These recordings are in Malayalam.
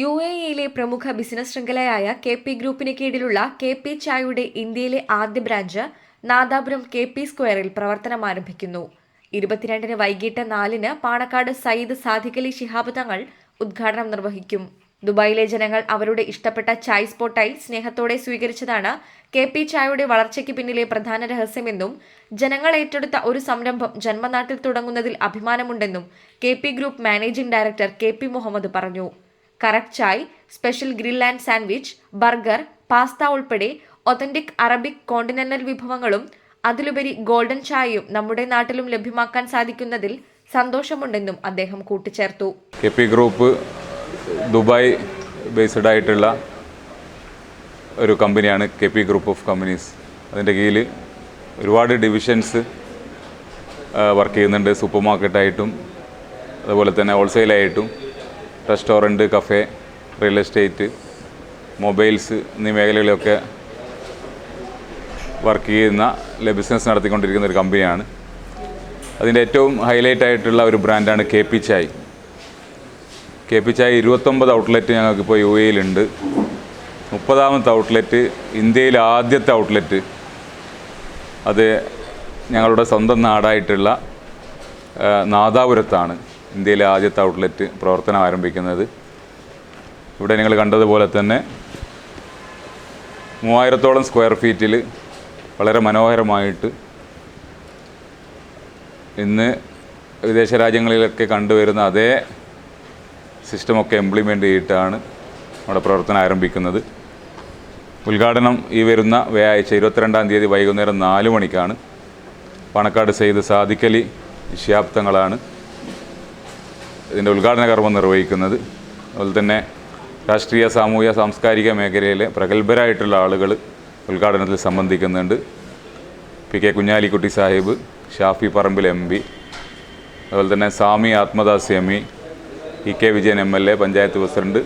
യു എ ഇയിലെ പ്രമുഖ ബിസിനസ് ശൃംഖലയായ കെ പി ഗ്രൂപ്പിന് കീഴിലുള്ള കെ പി ചായയുടെ ഇന്ത്യയിലെ ആദ്യ ബ്രാഞ്ച് നാദാപുരം കെ പി സ്ക്വയറിൽ പ്രവർത്തനം ആരംഭിക്കുന്നു. ഇരുപത്തിരണ്ടിന് വൈകിട്ട് നാലിന് പാണക്കാട് സയ്യിദ് സാദിഖലി ശിഹാബ് തങ്ങൾ ഉദ്ഘാടനം നിർവഹിക്കും. ദുബായിലെ ജനങ്ങൾ അവരുടെ ഇഷ്ടപ്പെട്ട ചായ് സ്പോട്ടായി സ്നേഹത്തോടെ സ്വീകരിച്ചതാണ് കെ പി ചായയുടെ വളർച്ചയ്ക്ക് പിന്നിലെ പ്രധാന രഹസ്യമെന്നും ജനങ്ങൾ ഏറ്റെടുത്ത ഒരു സംരംഭം ജന്മനാട്ടിൽ തുടങ്ങുന്നതിൽ അഭിമാനമുണ്ടെന്നും K P group managing director K P Muhammad പറഞ്ഞു. Correct chai special grill and sandwich burger pasta ഉൾപ്പെടെ ഒത്തന്റിക് അറബിക് കോണ്ടിനെന്റൽ വിഭവങ്ങളും അതിലുപരി ഗോൾഡൻ ചായയും നമ്മുടെ നാട്ടിലും ലഭ്യമാക്കാൻ സാധിക്കുന്നതിൽ സന്തോഷമുണ്ടെന്നും അദ്ദേഹം കൂട്ടിച്ചേർത്തു. K P group Dubai based ആയിട്ടുള്ള ഒരു കമ്പനിയാണ് K P group of companies. അതിന്റെ കീഴിൽ ഒരുപാട് ഡിവിഷൻസ് വർക്ക് ചെയ്യുന്നുണ്ട്. സൂപ്പർ മാർക്കറ്റായിട്ടും അതുപോലെ തന്നെ ഹോൾസെയിലായിട്ടും restaurant cafe real estate mobiles എന്നീ മേഖലകളിലൊക്കെ വർക്ക് ചെയ്യുന്ന അല്ലെ ബിസിനസ് നടത്തിക്കൊണ്ടിരിക്കുന്ന ഒരു കമ്പനിയാണ് അതിന്റെ ഏറ്റവും ഹൈലൈറ്റ് ആയിട്ടുള്ള ഒരു ബ്രാൻഡാണ് K P chai K P chai ഇരുപത്തൊമ്പത് ഔട്ട്ലെറ്റ് ഞങ്ങൾക്കിപ്പോൾ യു എയിലുണ്ട്. മുപ്പതാമത്തെ ഔട്ട്ലെറ്റ് ഇന്ത്യയിലെ ആദ്യത്തെ ഔട്ട്ലെറ്റ് അത് ഞങ്ങളുടെ സ്വന്തം നാടായിട്ടുള്ള നാദാപുരത്താണ്. ഇന്ത്യയിലെ ആദ്യത്തെ ഔട്ട്ലെറ്റ് പ്രവർത്തനം ആരംഭിക്കുന്നത്. ഇവിടെ നിങ്ങൾ കണ്ടതുപോലെ തന്നെ മൂവായിരത്തോളം സ്ക്വയർ ഫീറ്റിൽ വളരെ മനോഹരമായിട്ട് ഇന്ന് വിദേശ രാജ്യങ്ങളിലൊക്കെ കണ്ടുവരുന്ന അതേ സിസ്റ്റമൊക്കെ ഇംപ്ലിമെന്റ് ചെയ്തിട്ടാണ് നമ്മുടെ പ്രവർത്തനം ആരംഭിക്കുന്നത്. ഉദ്ഘാടനം ഈ വരുന്ന വ്യാഴാഴ്ച ഇരുപത്തിരണ്ടാം തീയതി വൈകുന്നേരം നാല് മണിക്കാണ്. പണക്കാട് സെയ്ത് സാദിക്കലി ശിയാബ്ദങ്ങളാണ് ഇതിന്റെ ഉദ്ഘാടന കർമ്മം നിർവഹിക്കുന്നത്. അതുപോലെ തന്നെ രാഷ്ട്രീയ സാമൂഹ്യ സാംസ്കാരിക മേഖലയിലെ പ്രഗത്ഭരായിട്ടുള്ള ആളുകൾ ഉദ്ഘാടനത്തിൽ സംബന്ധിക്കുന്നുണ്ട്. P K Kunhalikutty Sahib Shafi Parambil M P അതുപോലെ തന്നെ Swami Athmadas M E E K Vijayan M L A panchayat president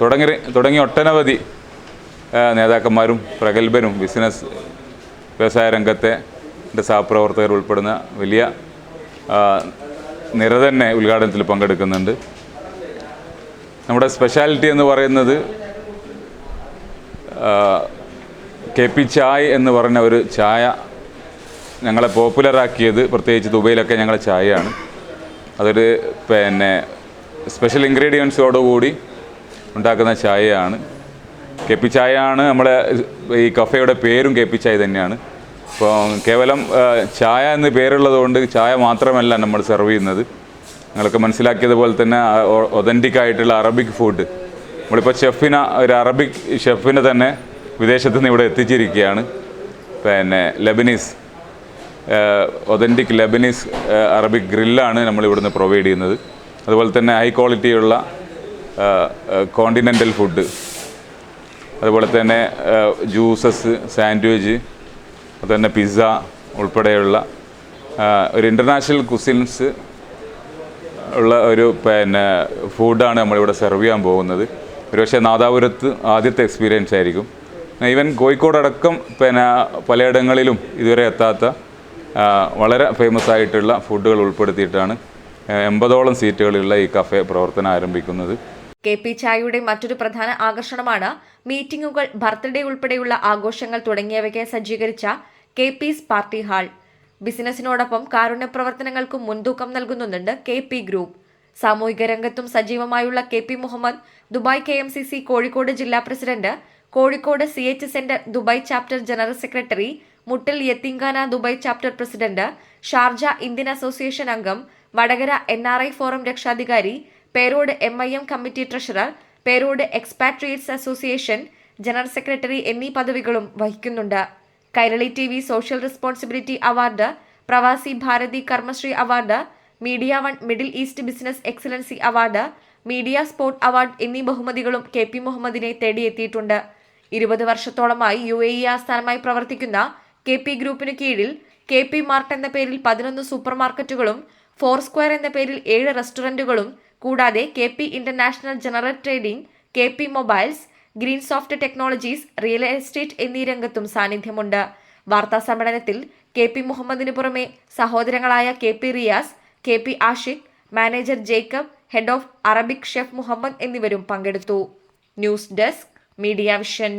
തുടങ്ങി തുടങ്ങി ഒട്ടനവധി നേതാക്കന്മാരും പ്രഗത്ഭരും ബിസിനസ് വ്യവസായ രംഗത്തെ സഹപ്രവർത്തകർ ഉൾപ്പെടുന്ന വലിയ നിര തന്നെ ഉദ്ഘാടനത്തിൽ പങ്കെടുക്കുന്നുണ്ട്. നമ്മുടെ സ്പെഷ്യാലിറ്റി എന്ന് പറയുന്നത് കെ പി ചായ് എന്ന് പറഞ്ഞ ഒരു ചായ ഞങ്ങളെ പോപ്പുലറാക്കിയത് പ്രത്യേകിച്ച് ദുബൈയിലൊക്കെ ഞങ്ങളെ ചായയാണ്. അതൊരു പിന്നെ സ്പെഷ്യൽ ഇൻഗ്രീഡിയൻസോടുകൂടി ഉണ്ടാക്കുന്ന ചായയാണ്. കെ പി ചായയാണ് നമ്മളെ ഈ കഫയുടെ പേരും കെ പി ചായ തന്നെയാണ്. അപ്പോൾ കേവലം ചായ എന്ന് പേരുള്ളത് കൊണ്ട് ചായ മാത്രമല്ല നമ്മൾ സെർവ് ചെയ്യുന്നത്. നിങ്ങൾക്ക് മനസ്സിലാക്കിയതുപോലെ തന്നെ ഒതന്റിക് ആയിട്ടുള്ള അറബിക് ഫുഡ് നമ്മളിപ്പോൾ ഷെഫിനെ ഒരു അറബിക് ഷെഫിനെ തന്നെ വിദേശത്ത് നിന്ന് ഇവിടെ എത്തിച്ചിരിക്കുകയാണ്. പിന്നെ ലെബനീസ് ഒതന്റിക് ലെബനീസ് അറബിക് ഗ്രില്ലാണ് നമ്മൾ ഇവിടുന്ന് പ്രൊവൈഡ് ചെയ്യുന്നത്. അതുപോലെ തന്നെ ഹൈ ക്വാളിറ്റിയുള്ള കോണ്ടിനെന്റൽ ഫുഡ് അതുപോലെ തന്നെ ജ്യൂസസ് സാൻഡ്വിച്ച് അതുപോലെ തന്നെ പിസ്സ ഉൾപ്പെടെയുള്ള ഒരു ഇന്റർനാഷണൽ കുസിൻസ് ഉള്ള ഒരു പിന്നെ ഫുഡാണ് നമ്മളിവിടെ സെർവ് ചെയ്യാൻ പോകുന്നത്. ഒരുപക്ഷെ നാദാപുരത്ത് ആദ്യത്തെ എക്സ്പീരിയൻസ് ആയിരിക്കും. ഈവൻ കോഴിക്കോടക്കം പിന്നെ പലയിടങ്ങളിലും ഇതുവരെ എത്താത്ത വളരെ ഫേമസ് ആയിട്ടുള്ള ഫുഡുകൾ ഉൾപ്പെടുത്തിയിട്ടാണ് എൺപതോളം സീറ്റുകളുള്ള ഈ കഫേ പ്രവർത്തനം ആരംഭിക്കുന്നത്. കെ പി ചായയുടെ മറ്റൊരു പ്രധാന ആകർഷണമാണ് മീറ്റിംഗുകൾ ബർത്ത്ഡേ ഉൾപ്പെടെയുള്ള ആഘോഷങ്ങൾ തുടങ്ങിയവയ്ക്ക് സജ്ജീകരിച്ച കെ പിസ് പാർട്ടി ഹാൾ. ബിസിനസിനോടൊപ്പം കാരുണ്യ പ്രവർത്തനങ്ങൾക്കും മുൻതൂക്കം നൽകുന്നുണ്ട് കെ പി ഗ്രൂപ്പ്. സാമൂഹിക രംഗത്തും സജീവമായുള്ള K P Muhammad Dubai K M C C Kozhikode ജില്ലാ president Kozhikode C H centre Dubai chapter general secretary മുട്ടൽ യത്തിങ്കാന Dubai chapter president Sharjah Indian association അംഗം Vadakara N R I forum രക്ഷാധികാരി Perode M I M committee treasurer Perode expatriates association general secretary എന്നീ പദവികളും വഹിക്കുന്നുണ്ട്. Kairali T V social responsibility award Pravasi Bharati Karmashree award media one middle east business excellency award media sport award എന്നീ ബഹുമതികളും കെ പി മുഹമ്മദിനെ തേടിയെത്തിയിട്ടുണ്ട്. ഇരുപത് വർഷത്തോളമായി യു എ ഇ ആസ്ഥാനമായി പ്രവർത്തിക്കുന്ന കെ പി ഗ്രൂപ്പിന് കീഴിൽ കെ പി മാർട്ട് എന്ന പേരിൽ പതിനൊന്ന് സൂപ്പർ മാർക്കറ്റുകളും ഫോർ സ്ക്വയർ എന്ന പേരിൽ ഏഴ് റെസ്റ്റോറന്റുകളും കൂടാതെ K P international general trading K P mobiles green soft technologies real estate എന്നീ രംഗത്തും സാന്നിധ്യമുണ്ട്. വാർത്താ സമ്മേളനത്തിൽ കെ പി മുഹമ്മദിന് പുറമെ സഹോദരങ്ങളായ K P Riyas K P Ashiq manager Jacob head of Arabic chef Muhammad എന്നിവരും പങ്കെടുത്തു. News desk media vision.